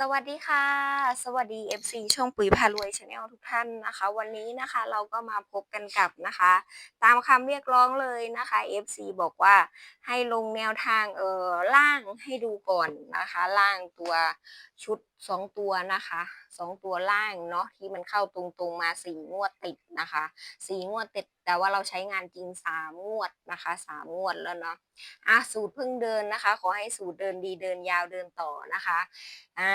สวัสดีค่ะ สวัสดี FC ช่องปุ๋ยพารวยชาแนลทุกท่านนะคะ วันนี้นะคะเราก็มาพบกันกับนะคะ ตามคำเรียกร้องเลยนะคะ FC บอกว่าให้ลงแนวทางเอ่อล่างให้ดูก่อนนะคะล่างตัวชุด 2 ตัวนะคะ2ตัวล่างเนาะที่มันเข้าตรงๆมา4งวดติดนะคะ4งวดติด แต่ว่าเราใช้งานจริง 3 งวดนะคะ3งวดแล้วเนาะอะสูตรเพิ่งเดินนะคะ ขอให้สูตรเดินดีเดินยาวเดินต่อนะคะอ่า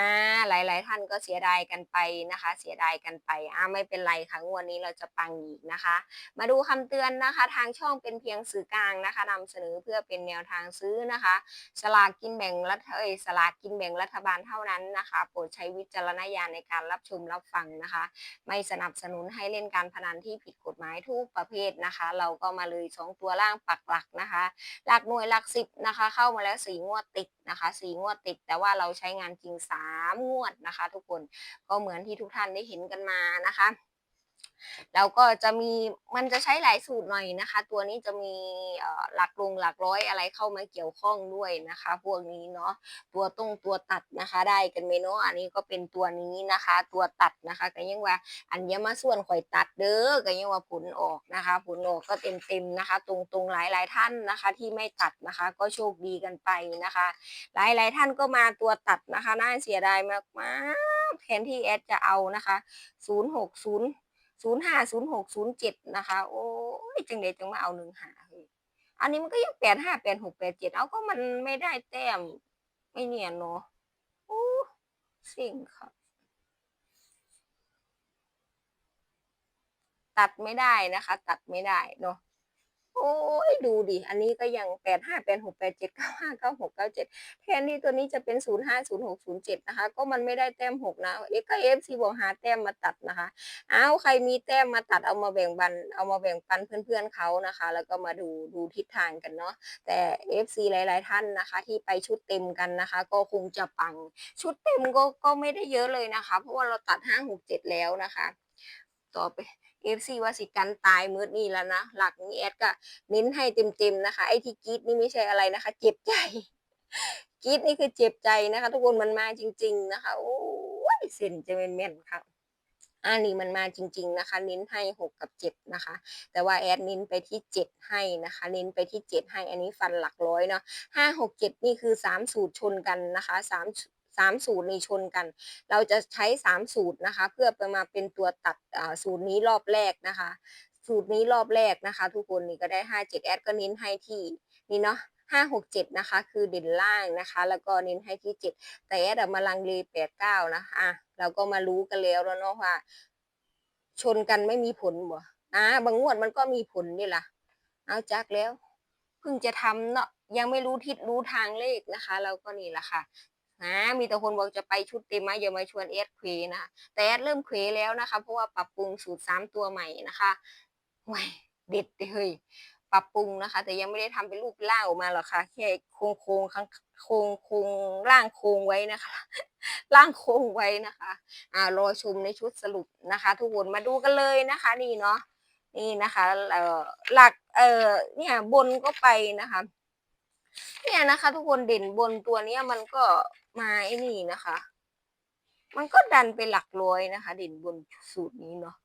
หลาย ๆ ท่านก็เสียดายกันไปนะคะ เสียดายกันไปอ่าไม่เป็นไรค่ะงวดนี้เราจะปังอีกนะคะ มาดูคำเตือนนะคะ ทางช่องเป็นเพียงสื่อกลางนะคะนำเสนอเพื่อเป็นแนวทางซื้อนะคะสลากกินแบ่งรัฐเอยสลากกินแบ่งรัฐบาลเท่านั้นนะคะ โปรดใช้วิจารณญาณในการรับชมรับฟังนะคะ ไม่สนับสนุนให้เล่นการพนันที่ผิดกฎหมายทุกประเภทนะคะ เราก็มาเลยสองตัวล่างปักหลักนะคะหลักหน่วยหลักสิบนะคะ เข้ามาแล้วสี่งวดติดนะคะสี่งวดติด แต่ว่าเราใช้งานจริงสามงวดนะคะ ทุกคนก็เหมือนที่ทุกท่านได้เห็นกันมานะคะ แล้วก็จะมีมันจะใช้หลายสูตรหน่อยนะคะ ตัวนี้จะมีหลักลงหลักร้อยอะไรเข้ามาเกี่ยวข้องด้วยนะคะ พวกนี้เนาะตัวตรงตัวตัดนะคะ ได้กันไหมเนาะอันนี้ก็เป็นตัวนี้นะคะ ตัวตัดนะคะก็ยังว่าอันยมาส่วนข่อยตัดเด้อก็ยังว่าผลออกนะคะผลออกก็เต็มเต็มนะคะ ตรงตรงหลายหลายท่านนะคะ ที่ไม่ตัดนะคะ ก็โชคดีกันไปนะคะ หลายหลายท่านก็มาตัวตัดนะคะน่าเสียดายมากมากแทนที่แอดจะเอานะคะ 060 ศูนย์ห้าศูนย์หกศูนย์เจ็ดนะคะ โอ้ยจังเดจังมาเอาหนึ่งหาเฮ้ยอันนี้มันก็ยังแปดห้าแปดหกแปดเจ็ดเอาก็มันไม่ได้แต้ม ไม่เนียนเนาะโอ้สิ่งค่ะตัดไม่ได้นะคะ ตัดไม่ได้เนาะ โอ้ยดูดิ อันนี้ก็ยังแปดห้าแปดหกแปดเจ็ดเก้าห้าเก้าหกเก้าเจ็ดแทนที่ตัวนี้จะเป็นศูนย์ห้าศูนย์หกศูนย์เจ็ดนะคะ ก็มันไม่ได้แต้มหกนะเอ็กก็เอฟซีบอกหาแต้มมาตัดนะคะ เอาใครมีแต้มมาตัดเอามาแบ่งบันเอามาแบ่งปันเพื่อนๆเขานะคะ แล้วก็มาดูดูทิศทางกันเนาะ แต่เอฟซีหลาย ๆ ท่านนะคะ ที่ไปชุดเต็มกันนะคะ ก็คงจะปัง ชุดเต็มก็ก็ไม่ได้เยอะเลยนะคะ เพราะว่าเราตัดห้าหกเจ็ดแล้วนะคะ ต่อไป เอฟซีว่าสิกันตายมืดนี่แล้วนะ หลักนี้แอดก็เน้นให้เต็มๆนะคะ ไอ้ที่กีดนี่ไม่ใช่อะไรนะคะ เจ็บใจกีดนี่คือเจ็บใจนะคะ ทุกคนมันมาจริง ๆนะคะ โอ้ยเส้นจะเป็นแม่นค่ะอันนี้มันมาจริง ๆนะคะ เน้นให้หกกับเจ็ดนะคะ แต่ว่าแอดเน้นไปที่เจ็ดให้นะคะ เน้นไปที่เจ็ดให้อันนี้ฟันหลักร้อยเนาะห้าหกเจ็ดนี่คือสามสูตรชนกันนะคะส สามสูตรนี้ชนกัน เราจะใช้สามสูตรนะคะ เพื่อไปมาเป็นตัวตัดสูตรนี้รอบแรกนะคะ สูตรนี้รอบแรกนะคะ ทุกคนนี่ก็ได้ห้าเจ็ดแอดก็เน้นให้ที่นี่เนาะห้าหกเจ็ดนะคะ คือเด่นล่างนะคะ แล้วก็เน้นให้ที่เจ็ดแต่แอดมาลังเลแปดเก้านะคะเราก็มารู้กันแล้วแล้วเนาะว่า ชนกันไม่มีผลบ่อ่าบางงวดมันก็มีผลนี่ล่ะเอาจักแล้วเพิ่งจะทำเนาะยังไม่รู้ทิศรู้ทางเลขนะคะ เราก็นี่แหละค่ะ นะ มีแต่คนบอกจะไปชุดเต็มมอย่ามาชวนเอสเควนะแต่เอสเริ่มเควแล้วนะคะ เพราะว่าปรับปรุงสูตรสามตัวใหม่นะคะว้ยเด็ดเลยปรับปรุงนะคะ แต่ยังไม่ได้ทำเป็นรูปร่างออกมาหรอกค่ะแค่โครงโครงโครงโครงร่างโครงไว้นะคะร่างโครงไว้นะคะอ่ารอชมในชุดสรุปนะคะ ทุกคนมาดูกันเลยนะคะ นี่เนาะนี่นะคะเอ่อหลักเอ่อเนี่ยบนก็ไปนะคะ เนี่ยนะคะ ทุกคนเด่นบนตัวเนี้ยมันก็มาไอ้นี่นะคะ มันก็ดันไปหลักร้อยนะคะ เด่นบนสูตรนี้เนาะ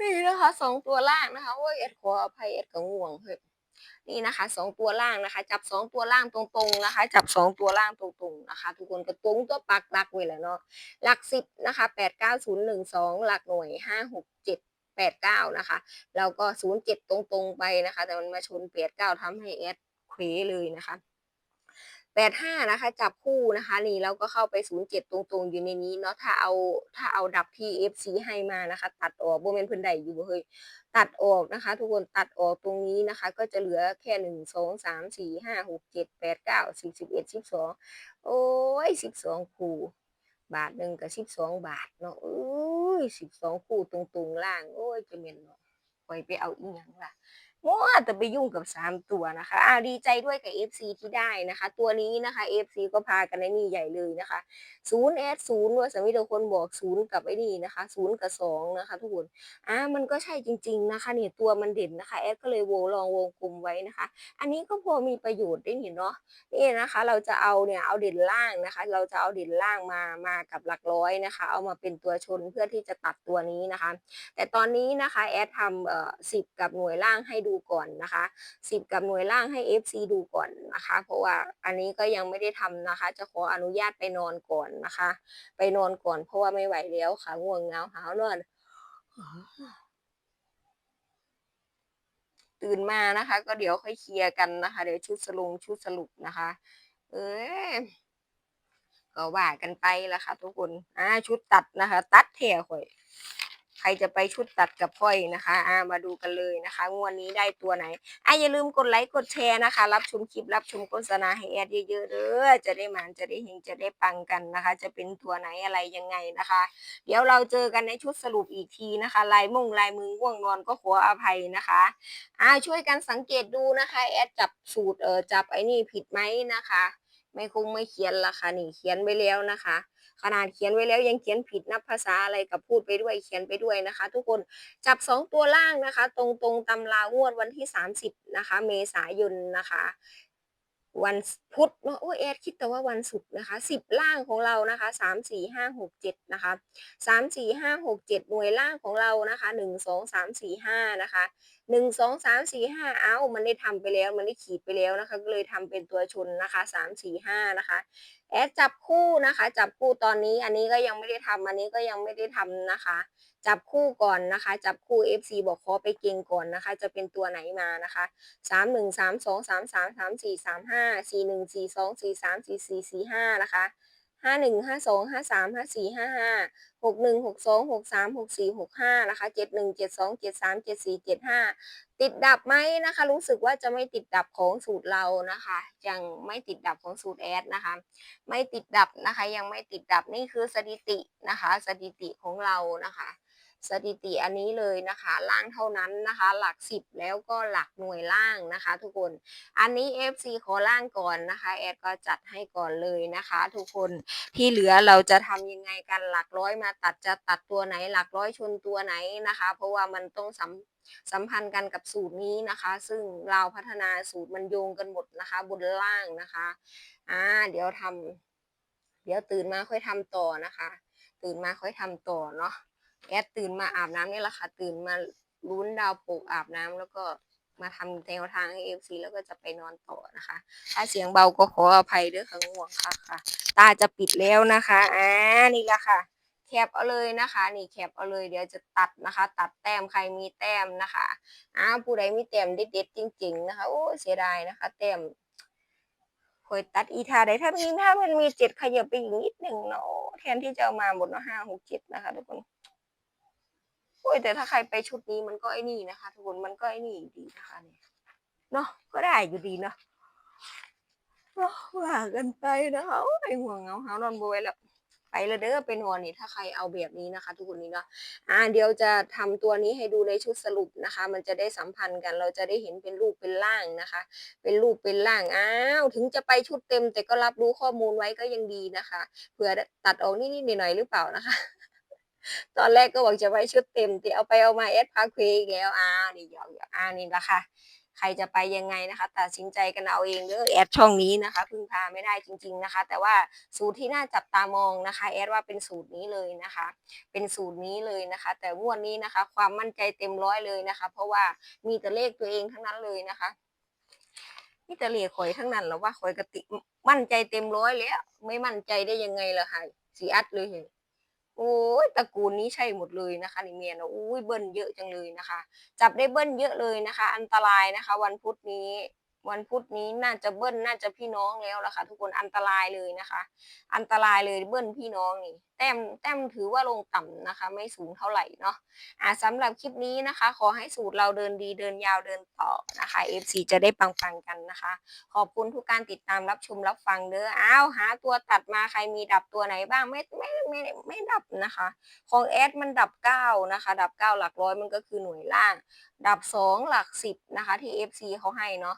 นี่นะคะสองตัวล่างนะคะโอ้ยเอ็ดขออภัยเอ็ดกับง่วงเฮ้ยนี่นะคะสองตัวล่างนะคะ จับสองตัวล่างตรงๆนะคะ จับสองตัวล่างตรงๆนะคะ ทุกคนกระตุ้งตัวปักหลักไว้แล้วเนาะหลักสิบนะคะแปดเก้าศูนย์หนึ่งสองหลักหน่วยห้าหกเจ็ด แปดเก้านะคะแล้วก็ศูนย์เจ็ดตรงๆไปนะคะ แต่มันมาชนแปดเก้าทำให้แอดเควเลยนะคะแปดห้านะคะจับคู่นะคะ นี่เราก็เข้าไปศูนย์เจ็ดตรงๆอยู่ในนี้เนาะถ้าเอาถ้าเอาดับที่เอฟซีให้มานะคะ ตัดออกโบเมนพื้นใดอยู่เฮ้ยตัดออกนะคะ ทุกคนตัดออกตรงนี้นะคะ ก็จะเหลือแค่หนึ่งสองสามสี่ห้าหกเจ็ดแปดเก้าสิบสิบเอ็ดสิบสองโอ้ยสิบสองคู่ บาทหนึ่งกับสิบสองบาทเนาะเอ้ยสิบสองคู่ตรงๆล่าง โอ้ยจะเม็นเนาะไปไปเอาอีกอย่างล่ะ มัวแต่ไปยุ่งกับสามตัวนะคะอ่าดีใจด้วยกับ FC ที่ได้นะคะ ตัวนี้นะคะ FC ก็พากันในนี่ใหญ่เลยนะคะศูนย์แอดศูนย์ว่าสมิธคนบอกศูนย์กับไอ้นี่นะคะศูนย์กับสองนะคะทุกคนอ่ามันก็ใช่จริง ๆนะคะเนี่ยตัวมันเด่นนะคะแอดก็เลยโวลองวงกลมไว้นะคะ อันนี้ก็พอมีประโยชน์ได้เห็นเนาะนี่นะคะ เราจะเอาเนี่ยเอาเด่นล่างนะคะ เราจะเอาเด่นล่างมามากับหลักร้อยนะคะ เอามาเป็นตัวชนเพื่อที่จะตัดตัวนี้นะคะ แต่ตอนนี้นะคะแอดทำเอ่อสิบกับหน่วยล่างให้ดูก่อนนะคะสิบกับหน่วยล่างให้ FC ดูก่อนนะคะ เพราะว่าอันนี้ก็ยังไม่ได้ทำนะคะ จะขออนุญาตไปนอนก่อนนะคะ ไปนอนก่อนเพราะว่าไม่ไหวแล้วค่ะง่วงเงาหาวนอนตื่นมานะคะ ก็เดี๋ยวค่อยเคลียร์กันนะคะ เดี๋ยวชุดสรุงชุดสรุปนะคะ เออก็ว่ากันไปละค่ะทุกคนอ่าชุดตัดนะคะ ตัดแถวข่อย รจะไปชุดตัดกับพ่อยนะคะอ่ามาดูกันเลยนะคะ งวดนี้ได้ตัวไหนอะอย่าลืมกดไลค์กดแชร์นะคะ รับชมคลิปรับชมโฆษณาให้แอดเยอะๆเด้อจะได้หมานจะได้เฮงจะได้ปังกันนะคะ จะเป็นตัวไหนอะไรยังไงนะคะ เดี๋ยวเราเจอกันในชุดสรุปอีกทีนะคะลายมงลายมือง่วงนอนก็ขออภัยนะคะอ่าช่วยกันสังเกตดูนะคะแอดจับสูตรเออจับไอ้นี่ผิดไหมนะคะ ไม่คงไม่เขียนละค่ะนี่เขียนไว้แล้วนะคะ ขนาดเขียนไว้แล้วยังเขียนผิดนับภาษาอะไรกับพูดไปด้วยเขียนไปด้วยนะคะ ทุกคนจับสองตัวล่างนะคะ ตรงตรงตำรางวดวันที่ 30 นะคะ เมษายนนะคะวันพุธเนาะโอ้แอดคิดแต่ว่าวันศุกร์นะคะสิบล่างของเรานะคะสามสี่ห้าหกเจ็ดนะคะสามสี่ห้าหกเจ็ดหน่วยล่างของเรานะคะหนึ่งสองสามสี่ห้านะคะ หนึ่งสองสามสี่ห้าเอ้ามันได้ทำไปแล้ว มันได้ขีดไปแล้วนะคะ ก็เลยทำเป็นตัวชนนะคะสามสี่ห้านะคะแอดจับคู่นะคะ จับคู่ตอนนี้อันนี้ก็ยังไม่ได้ทำอันนี้ก็ยังไม่ได้ทำนะคะ จับคู่ก่อนนะคะ จับคู่ FC บอกขอไปเก่งก่อนนะคะ จะเป็นตัวไหนมานะคะสามหนึ่งสามสองสามสามสามสี่สามห้าสี่หนึ่งสี่สองสี่สามสี่สี่สี่ห้านะคะ ห้าหนึ่งห้าสองห้าสามห้าสี่ห้าห้าหกหนึ่งหกสองหกสามหกสี่หกห้านะคะเจ็ดหนึ่งเจ็ดสองเจ็ดสามเจ็ดสี่เจ็ดห้าติดดับไหมนะคะ รู้สึกว่าจะไม่ติดดับของสูตรเรานะคะ ยังไม่ติดดับของสูตรแอดนะคะ ไม่ติดดับนะคะ ยังไม่ติดดับนี่คือสถิตินะคะ สถิติของเรานะคะ สถิติอันนี้เลยนะคะ ล่างเท่านั้นนะคะ หลักสิบแล้วก็หลักหน่วยล่างนะคะ ทุกคนอันนี้ FC ขอล่างก่อนนะคะแอดก็จัดให้ก่อนเลยนะคะ ทุกคนที่เหลือเราจะทำยังไงกันหลักร้อยมาตัดจะตัดตัวไหน หลักร้อยชนตัวไหนนะคะ เพราะว่ามันต้องสัมสัมพันธ์กันกับสูตรนี้นะคะ ซึ่งเราพัฒนาสูตรมันโยงกันหมดนะคะ บนล่างนะคะอ่าเดี๋ยวทำเดี๋ยวตื่นมาค่อยทำต่อนะคะ ตื่นมาค่อยทำต่อเนาะ แอดตื่นมาอาบน้ำนี่แหละค่ะ ตื่นมาลุ้นดาวโปกอาบน้ำแล้วก็มาทำแนวทางให้เอฟซีแล้วก็จะไปนอนต่อนะคะ ถ้าเสียงเบาก็ขออภัยด้วยค่ะง่วงค่ะค่ะ ตาจะปิดแล้วนะคะอ่านี่แหละค่ะ แคปเอาเลยนะคะ นี่แคปเอาเลยเดี๋ยวจะตัดนะคะ ตัดแต้มใครมีแต้มนะคะอ้าวผู้ใดมีแต้มเด็ดๆจริง ๆ นะคะโอ้เสียดายนะคะ แต้มคอยตัดอีทาได้ถ้ามีถ้ามันมีเจ็ดขยับไปอีกนิดหนึ่งเนาะแทนที่จะเอามาหมดเนาะห้าหกเจ็ดนะคะทุกคน อ้ยแต่ถ้าใครไปชุดนี้มันก็ไอ้นี่นะคะทุกคนมันก็ไอ้นี่อยู่ดีนะคะเนี่ยเนาะก็ได้อยู่ดีเนาะเนาว่ากันไปนะคะโอ้ห่วงเงาหานอนบวยแล้วไปลยเด้อไปนอนนี่ถ้าใครเอาแบบนี้นะคะ ทุกคนนี้เนาะอ่าเดี๋ยวจะทำตัวนี้ให้ดูในชุดสรุปนะคะ มันจะได้สัมพันธ์กัน เราจะได้เห็นเป็นรูปเป็นร่างนะคะ เป็นรูปเป็นร่างอ้าวถึงจะไปชุดเต็ม แต่ก็รับรู้ข้อมูลไว้ก็ยังดีนะคะเผื่อตัดออกนิดๆหน่อยๆหรือเปล่านะคะ ตอนแรกก็บอกจะไปชุดเต็มแต่เอาไปเอามาเอสพาควอีกแล้วอ่านี่หยอกหยอกอ่านี่ละค่ะ ใครจะไปยังไงนะคะตัดสินใจกันเอาเองเด้อแอดช่องนี้นะคะพึ่งพาไม่ได้จริง ๆนะคะ แต่ว่าสูตรที่น่าจับตามองนะคะแอดว่าเป็นสูตรนี้เลยนะคะ เป็นสูตรนี้เลยนะคะ แต่งวดนี้นะคะ ความมั่นใจเต็มร้อยเลยนะคะ เพราะว่ามีแต่เลขตัวเองทั้งนั้นเลยนะคะมีแต่เลขข่อยทั้งนั้นแล้วว่าข่อยกติมั่นใจเต็มร้อยแล้ว ไม่มั่นใจได้ยังไงล่ะค่ะสีอัดเลย โอ้ยตระกูลนี้ใช่หมดเลยนะคะนี่เมียนะอุ้ยเบิ้ลเยอะจังเลยนะคะ จับได้เบิ้ลเยอะเลยนะคะ อันตรายนะคะ วันพุธนี้ วันพุธนี้น่าจะเบิ้ลน่าจะพี่น้องแล้วล่ะค่ะ ทุกคนอันตรายเลยนะคะ อันตรายเลยเบิ้ลพี่น้องนี่ แต้มแต้มถือว่าลงต่ำนะคะ ไม่สูงเท่าไหร่เนาะอ่าสำหรับคลิปนี้นะคะ ขอให้สูตรเราเดินดีเดินยาวเดินต่อนะคะ FC จะได้ปังๆกันนะคะ ขอบคุณทุกการติดตามรับชมรับฟังเด้ออ้าวหาตัวตัดมาใครมีดับตัวไหนบ้างไม่ไม่ไม่ไม่ดับนะคะ ของแอดมันดับเก้านะคะ ดับเก้าหลักร้อยมันก็คือหน่วยล่าง ดับสองหลักสิบนะคะที่ FC เขาให้เนาะ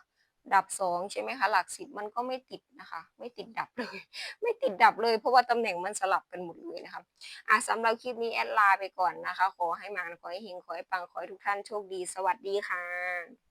ดับสองใช่ไหมคะ หลักสิบมันก็ไม่ติดนะคะ ไม่ติดดับเลย ไม่ติดดับเลย เพราะว่าตำแหน่งมันสลับกันหมดเลยนะคะอะสำหรับคลิปนี้แอดลาไปก่อนนะคะ ขอให้มาขอให้เฮงขอให้ปังขอให้ทุกท่านโชคดี สวัสดีค่ะ